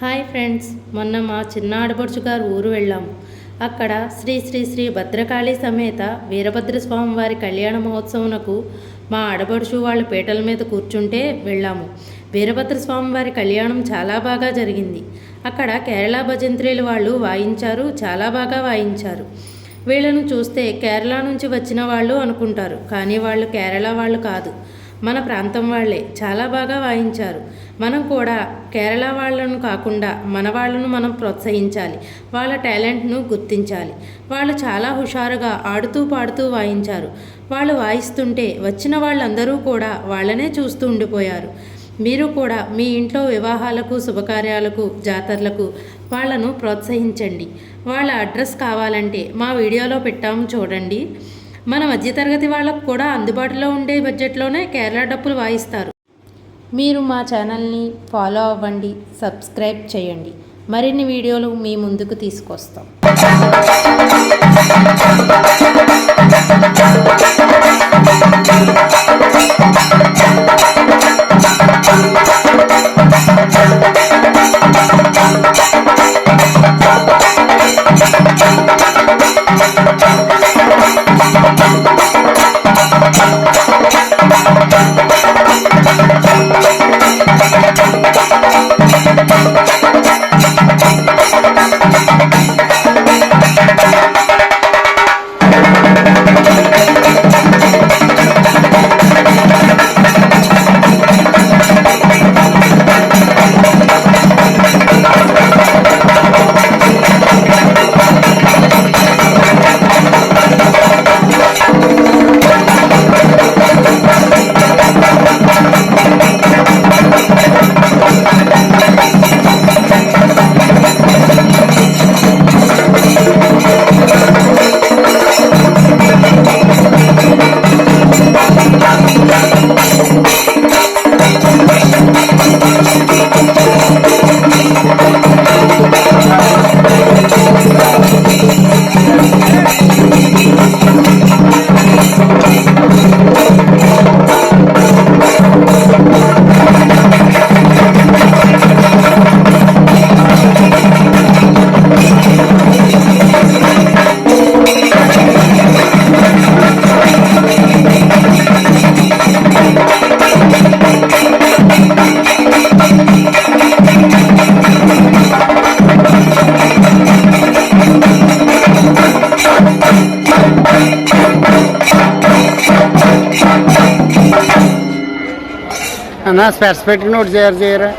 Hi friends మొన్న మా చిన్న ఆడపడుచు గారు ఊరు వెళ్ళాము అక్కడ శ్రీ శ్రీ శ్రీ భద్రకాళి సమేత వీరభద్రస్వామి వారి కళ్యాణ మహోత్సవంకు మా ఆడపడుచు వాళ్ళ పీటల మీద కూర్చుంటే వెళ్ళాము. వీరభద్రస్వామి వారి కళ్యాణం చాలా బాగా జరిగింది. అక్కడ కేరళ భజంత్రీలు వాళ్ళు వాయించారు చాలా బాగా వాయించారు. వీళ్ళను చూస్తే కేరళ నుంచి వచ్చిన వాళ్ళు అనుకుంటారు కానీ వాళ్ళు కేరళ వాళ్ళు కాదు. మన ప్రాంతం వాళ్ళే. చాలా బాగా వాయించారు. మనం కూడా కేరళ వాళ్ళను కాకుండా మన వాళ్ళను మనం ప్రోత్సహించాలి. వాళ్ళ టాలెంట్ను గుర్తించాలి. వాళ్ళు చాలా హుషారుగా ఆడుతూ పాడుతూ వాయించారు. వాళ్ళు వాయిస్తుంటే వచ్చిన వాళ్ళందరూ కూడా వాళ్ళనే చూస్తూ ఉండిపోయారు. మీరు కూడా మీ ఇంట్లో వివాహాలకు శుభకార్యాలకు జాతరలకు వాళ్ళను ప్రోత్సహించండి. వాళ్ళ అడ్రస్ కావాలంటే మా వీడియోలో పెట్టాము చూడండి. మన మధ్యతరగతి వాళ్ళకు కూడా అందుబాటులో ఉండే బడ్జెట్లోనే కేరళ డప్పులు వాయిస్తారు. మీరు మా ఛానల్ని ఫాలో అవ్వండి సబ్స్క్రైబ్ చేయండి. మరిన్ని వీడియోలు మీ ముందుకు తీసుకొస్తాం. అన్న స్పెసిఫిక్ నోట్ చేయరు చేయరా.